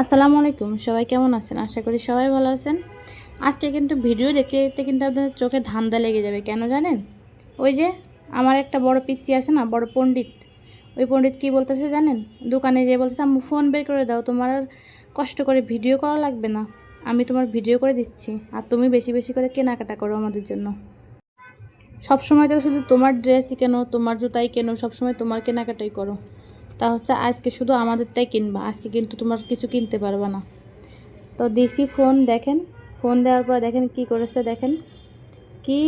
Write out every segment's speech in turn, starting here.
আসসালামু আলাইকুম, সবাই কেমন আছেন? আশা করি সবাই ভালো আছেন। আজকে কিন্তু ভিডিও দেখতে দেখতে কিন্তু আপনাদের চোখে ধান্দা লেগে যাবে, কেন জানেন? ওই যে আমার একটা বড় পিচ্চি আছে না, বড় পণ্ডিত। ওই পণ্ডিত কি বলতেছে জানেন? দোকানে যেয়ে বলতেছে, আম্মু, ফোন বের করে দাও, তোমার আর কষ্ট করে ভিডিও করা লাগবে না। আমি তোমার ভিডিও করে দিচ্ছি, আর তুমি বেশি বেশি করে কেনাকাটা করো আমাদের জন্য। সব সময় তো শুধু তোমার ড্রেসই কেন, তোমার জুতাই কেন, সবসময় তোমার কেনাকাটাই করো। তা হচ্ছে আজকে শুধু আমাদেরটাই কিনবা, আজকে কিন্তু তোমার কিছু কিনতে পারবে না। তো দিছি ফোন, দেখেন, ফোন দেওয়ার পর দেখেন কি করেছে, দেখেন। কি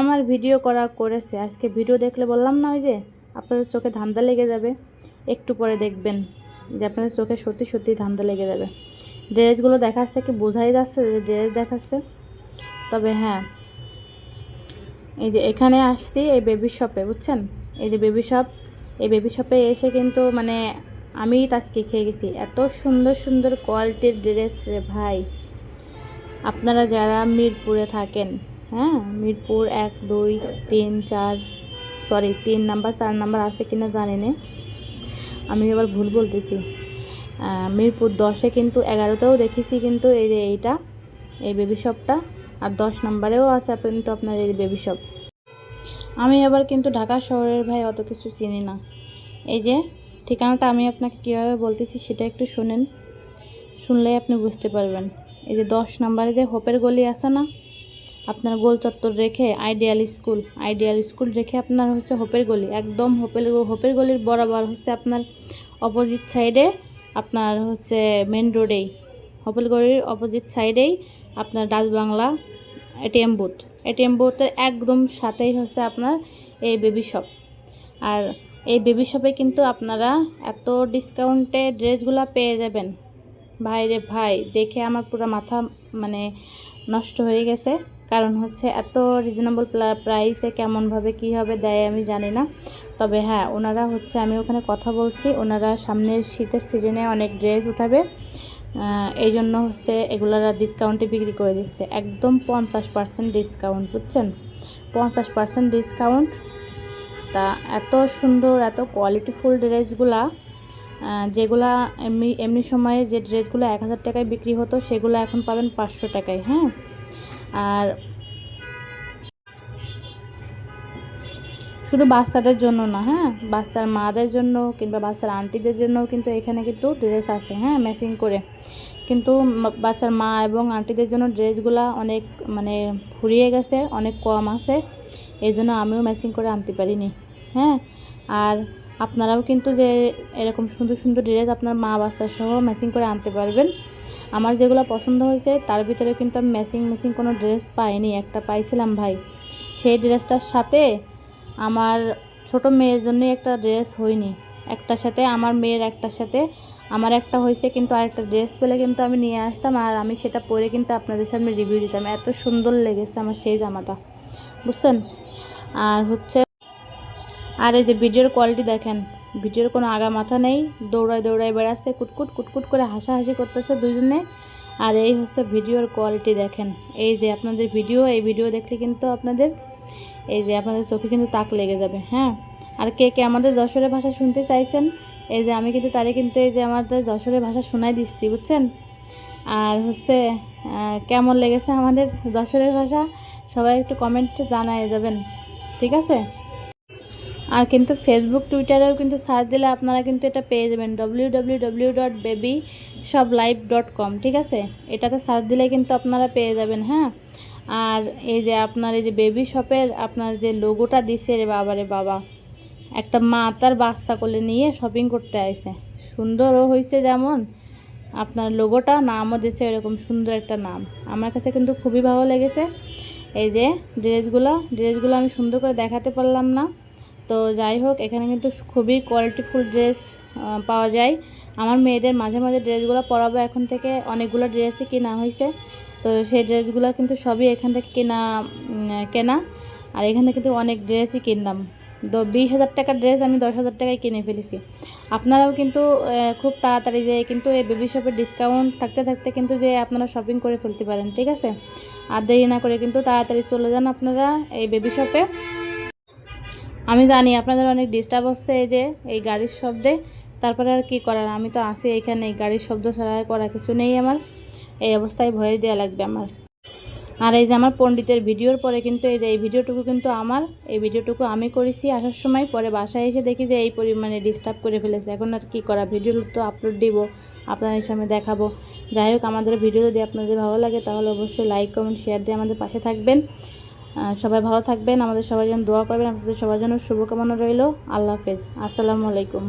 আমার ভিডিও করা করেছে, আজকে ভিডিও দেখলে বললাম না ওই যে, আপনাদের চোখে ধান্দা লেগে যাবে। একটু পরে দেখবেন যে আপনাদের চোখে সত্যি সত্যি ধান্দা লেগে যাবে। ড্রেসগুলো দেখাচ্ছে কি বোঝাই যাচ্ছে, যে ড্রেস দেখাচ্ছে। তবে হ্যাঁ এই যে এখানে আসছি, এই বেবি শপে বুঝছেন? এই যে বেবি শপ এই বেবি শপে এসে কিন্তু মানে আমি আজকে খেয়ে গেছি। এত সুন্দর সুন্দর কোয়ালিটির ড্রেস রে ভাই। আপনারা যারা মিরপুরে থাকেন হ্যাঁ মিরপুর এক, দুই, তিন, চার সরি তিন নাম্বার, চার নাম্বার আছে কিনা জানি না। আমি এবার ভুল বলতেছি। মিরপুর দশে কিন্তু এগারোতেও দেখেছি কিন্তু এই যে এইটা, এই বেবি শপটা আর দশ নাম্বারেও আছে কিন্তু আপনার এই বেবি শপ আমি আবার কিন্তু ঢাকা শহরের ভাই অত কিছু চিনি না। এই যে, ঠিকানাটা আমি আপনাকে কীভাবে বলতেছি সেটা একটু শুনেন। শুনলেই আপনি বুঝতে পারবেন। এই যে দশ নম্বরে যে হোপের গলি আছে না, আপনার গোল চত্বর রেখে আইডিয়াল স্কুল আইডিয়াল স্কুল রেখে আপনার হচ্ছে হোপের গলি, একদম হোপের হোপের গলির বরাবর হচ্ছে আপনার অপোজিট সাইডে আপনার হচ্ছে মেন রোডেই হোপের গলির অপোজিট সাইডেই আপনার ডাচবাংলা এটিএম বুথ এটিএম বুথের একদম সাথেই হচ্ছে আপনার এই বেবি শপ আর এই বেবি শপে কিন্তু আপনারা এত ডিসকাউন্টে ড্রেসগুলো পেয়ে যাবেন। ভাই রে ভাই, দেখে আমার পুরো মাথা মানে নষ্ট হয়ে গেছে। কারণ হচ্ছে এত রিজনেবল প্রাইসে কেমনভাবে কী হবে দেয় আমি জানি না। তবে হ্যাঁ ওনারা হচ্ছে, আমি ওখানে কথা বলছি, ওনারা সামনের শীতের সিজনে অনেক ড্রেস উঠাবে। এই জন্য হচ্ছে এগুলারা ডিসকাউন্টে বিক্রি করে দিচ্ছে। একদম পঞ্চাশ পার্সেন্ট ডিসকাউন্ট বুঝছেন? পঞ্চাশ পার্সেন্ট ডিসকাউন্ট তা এত সুন্দর, এত কোয়ালিটিফুল ড্রেসগুলা যেগুলা এমনি এমনি সময়ে যে ড্রেসগুলো এক হাজার টাকায় বিক্রি হতো, সেগুলো এখন পাবেন পাঁচশো টাকায় হ্যাঁ? আর শুধু বাচ্চাদের জন্য না হ্যাঁ? বাচ্চার মাদের জন্য কিংবা বাচ্চার আন্টিদের জন্যও কিন্তু এখানে কিন্তু ড্রেস আছে হ্যাঁ? ম্যাচিং করে। কিন্তু বাচ্চার মা এবং আন্টিদের জন্য ড্রেসগুলা অনেক মানে ফুরিয়ে গেছে, অনেক কম আছে। এই জন্য আমিও ম্যাচিং করে আনতে পারিনি হ্যাঁ? আর আপনারাও কিন্তু যে এরকম সুন্দর সুন্দর ড্রেস আপনার মা, বাচ্চার সহ ম্যাচিং করে আনতে পারবেন। আমার যেগুলো পছন্দ হয়েছে, তার ভিতরে কিন্তু আমি ম্যাচিং ম্যাচিং কোনো ড্রেস পাইনি, একটা পাইছিলাম ভাই। সেই ড্রেসটার সাথে আমার ছোট মেয়ের জন্য একটা ড্রেস হয়নি। একটার সাথে আমার মেয়ের একটার সাথে। আমার একটা হয়েছে কিন্তু আরেকটা ড্রেস পেলে কিন্তু আমি নিয়ে আসতাম আর আমি সেটা পরে কিন্তু আপনাদের সামনে রিভিউ দিতাম। এত সুন্দর লেগেছে আমার সেই জামাটা। বুঝছেন? আর হচ্ছে, আর এই যে ভিডিওর কোয়ালিটি দেখেন, ভিডিওর কোনো আগা মাথা নেই, দৌড়ায় দৌড়ায় বেড়াচ্ছে, কুটকুট কুটকুট করে হাসাহাসি করতেছে দুজনে আর এই হচ্ছে ভিডিওর কোয়ালিটি দেখেন। এই যে আপনাদের ভিডিও এই ভিডিও দেখলে কিন্তু আপনাদের এই যে আপনাদের চোখে কিন্তু তাক লেগে যাবে হ্যাঁ? আর কে কে আমাদের যশোরের ভাষা শুনতে চাইছেন? এই যে আমি কিন্তু তারে কিন্তু এই যে আমাদের যশোরের ভাষা শোনাই দিচ্ছি, বুঝছেন? আর হচ্ছে কেমন লেগেছে আমাদের যশোরের ভাষা? সবাই একটু কমেন্টে জানায় যাবেন, ঠিক আছে? আর কিন্তু ফেসবুক টুইটারেও কিন্তু সার্চ দিলে আপনারা কিন্তু এটা পেয়ে যাবেন W W W dot baby সব লাইভ ডট কম ঠিক আছে? এটাতে সার্চ দিলে কিন্তু আপনারা পেয়ে যাবেন হ্যাঁ? আর এই যে আপনার এই যে বেবি শপের আপনার যে লোগোটা দিছে রে বাবা রে বাবা, একটা মা তার বাচ্চা কোলে নিয়ে শপিং করতে আইছে। সুন্দরও হয়েছে যেমন, আপনার লোগোটা নামও দিছে এরকম সুন্দর একটা নাম। আমার কাছে কিন্তু খুবই ভালো লেগেছে। এই যে ড্রেসগুলো ড্রেসগুলো আমি সুন্দর করে দেখাতে পারলাম না। তো যাই হোক, এখানে কিন্তু খুবই কোয়ালিটিফুল ড্রেস পাওয়া যায়। আমার মেয়েদের মাঝে মাঝে ড্রেসগুলো পরাবো এখন থেকে। অনেকগুলো ড্রেসই কেনা হয়েছে তো সেই ড্রেসগুলো কিন্তু সবই এখান থেকে কেনা কেনা। আর এখান থেকে কিন্তু অনেক ড্রেসই কিনলাম। তো বিশ হাজার টাকার ড্রেস আমি দশ হাজার টাকায় কিনে ফেলেছি। আপনারাও কিন্তু খুব তাড়াতাড়ি যে কিন্তু এই বেবি শপের ডিসকাউন্ট থাকতে থাকতে কিন্তু যে আপনারা শপিং করে ফেলতে পারেন, ঠিক আছে? আর দেরি না করে কিন্তু তাড়াতাড়ি চলে যান আপনারা এই বেবি শপে আমি জানি আপনাদের অনেক ডিস্টার্ব হচ্ছে এই যে, এই গাড়ির শব্দে। তারপরে আর কি করার? আমি তো আসি এখানে গাড়ির শব্দ ছাড়া করা কিছু নেই আমার। এই অবস্থায় ভয়ে দেওয়া লাগবে আমার। আর এই যে আমার পণ্ডিতের ভিডিওর পরে কিন্তু এই যে এই ভিডিওটুকু কিন্তু আমার, এই ভিডিওটুকু আমি করেছি আসার সময়, পরে বাসায় এসে দেখি যে এই পরিমাণে ডিস্টার্ব করে ফেলেছে। এখন আর কি করা ভিডিও তো আপলোড দিব, আপনাদের সামনে দেখাবো। যাই হোক, আমাদের ভিডিও যদি আপনাদের ভালো লাগে, তাহলে অবশ্যই লাইক কমেন্ট শেয়ার দিয়ে আমাদের পাশে থাকবেন। সবাই ভালো থাকবেন, আমাদের সবার জন্য দোয়া করবেন, আপনাদের সবার জন্য শুভকামনা রইল। আল্লাহ হাফেজ। আসসালামু আলাইকুম।